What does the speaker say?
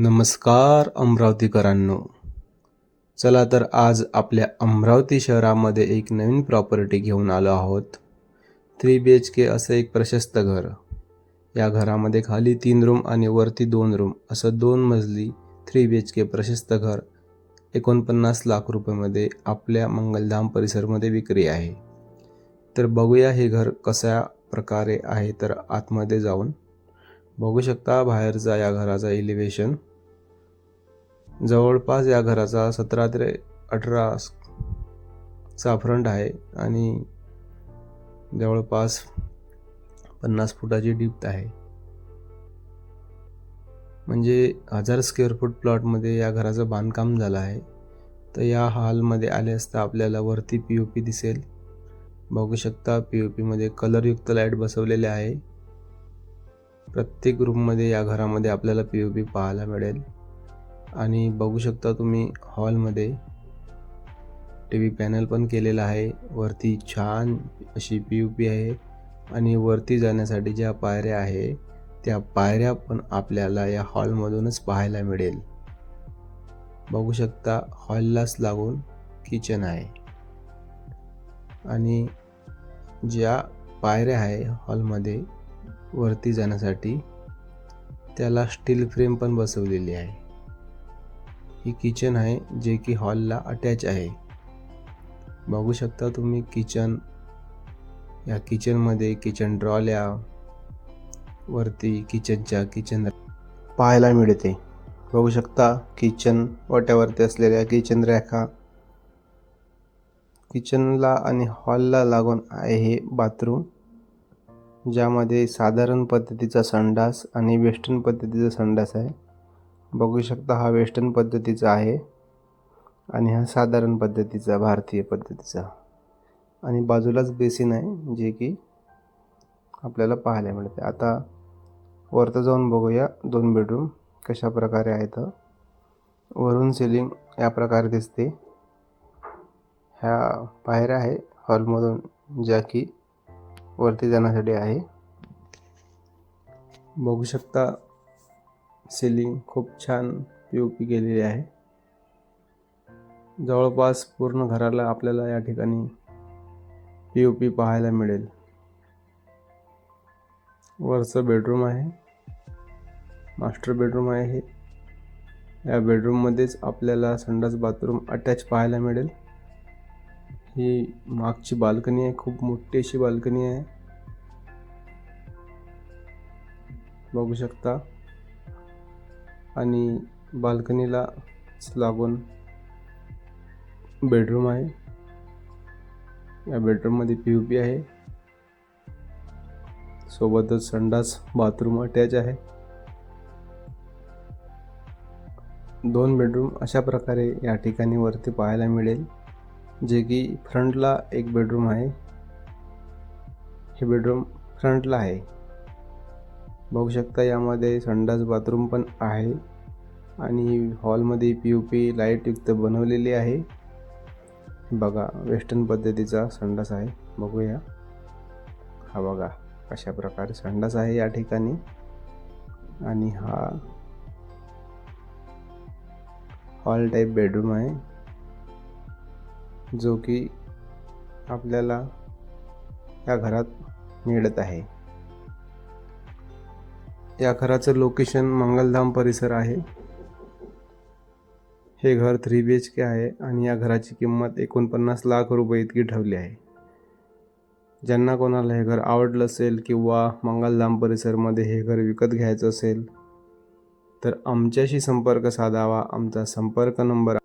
नमस्कार अमरावतीकरांनो. चला तर आज आपल्या अमरावती शहरामध्ये एक नवीन प्रॉपर्टी घेऊन आलो आहोत. थ्री बी एच के असं एक प्रशस्त घर. या घरामध्ये खाली तीन रूम आणि वरती दोन रूम असं दोन मजली थ्री बी एच के प्रशस्त घर एकोणपन्नास लाख रुपयेमध्ये आपल्या मंगलधाम परिसरमध्ये विक्री आहे. तर बघूया हे घर कशा प्रकारे आहे तर आतमध्ये जाऊन बघू शकता बाहेरचा या घराचा एलिव्हेशन जवळपास या घराचा सतरा ते अठरा चा फ्रंट आहे आणि जवळपास पन्नास फुटाची डिप्थ आहे. म्हणजे हजार स्क्वेअर फूट प्लॉटमध्ये या घराचं बांधकाम झालं आहे. तर या हॉलमध्ये आले असता आपल्याला वरती पी ओ पी दिसेल. बघू शकता पी ओ पीमध्ये कलरयुक्त लाइट बसवलेले आहे. प्रत्येक रूममध्ये या घरामध्ये आपल्याला पी ओ पी पाहायला मिळेल. आणि बघू शकता तुम्ही हॉलमध्ये टी व्ही पॅनल पण केलेला आहे. वरती छान अशी पी यू पी आहे. आणि वरती जाण्यासाठी ज्या पायऱ्या आहे त्या पायऱ्या पण आपल्याला या हॉलमधूनच पाहायला मिळेल. बघू शकता हॉललाच लागून किचन आहे. आणि ज्या पायऱ्या आहे हॉलमध्ये वरती जाण्यासाठी त्याला स्टील फ्रेम पण बसवलेली आहे. ही किचन आहे जे की हॉलला अटॅच आहे. बघू शकता तुम्ही किचन या किचनमध्ये किचन ड्रॉल्या वरती किचनच्या किचन पाहायला मिळते. बघू शकता किचन वाट्यावरती असलेल्या किचन रॅखा. किचनला आणि हॉलला लागून आहे हे बाथरूम. ज्यामध्ये साधारण पद्धतीचा संडास आणि वेस्टर्न पद्धतीचा संडास आहे. बघू शकता हा वेस्टर्न पद्धतीचा आहे आणि हा साधारण पद्धतीचा भारतीय पद्धतीचा. आणि बाजूलाच बेसिन आहे जे की आपल्याला पाहायला मिळते. आता वरतं जाऊन बघूया दोन बेडरूम कशा प्रकारे आहेत. वरून सिलिंग या प्रकारे दिसते. ह्या पायऱ्या आहे हॉलमधून ज्या की वरती जाण्यासाठी आहे. बघू शकता सिलिंग खूप छान पी ओ पी केलेली आहे. जवळपास पूर्ण घराला आपल्याला या ठिकाणी पी ओ पी पाहायला मिळेल. वरचं बेडरूम आहे. मास्टर बेडरूम आहे हे. या बेडरूममध्येच आपल्याला संडास बाथरूम अटॅच पाहायला मिळेल. ही मागची बाल्कनी आहे खूप मोठी अशी बाल्कनी आहे. बघू शकता. आणि बाल्कनीला लागून बेडरूम आहे. या बेडरूममध्ये पी यू पी आहे. सोबतच संडास बाथरूम अटॅच आहे. दोन बेडरूम अशा प्रकारे या ठिकाणी वरती पाहायला मिळेल. जे की फ्रंटला एक बेडरूम आहे. हे बेडरूम फ्रंटला आहे. बघू शकता यामध्ये संडास बाथरूम पण आहे आणि हॉलमध्ये पी यू पी लाईटयुक्त बनवलेली आहे. बघा वेस्टर्न पद्धतीचा संडास आहे. बघूया. हा बघा अशा प्रकारे संडास आहे या ठिकाणी. आणि हा हॉल टाईप बेडरूम आहे. जो की आपल्याला या घरात मिळत आहे. या घराचं लोकेशन मंगलधाम परिसर आहे. हे घर थ्री बी एच के आहे आणि या घराची किंमत एकोणपन्नास लाख रुपये इतकी ठेवली आहे. ज्यांना कोणाला हे घर आवडलं असेल किंवा मंगलधाम परिसरमध्ये हे घर विकत घ्यायचं असेल तर आमच्याशी संपर्क साधावा. आमचा संपर्क नंबर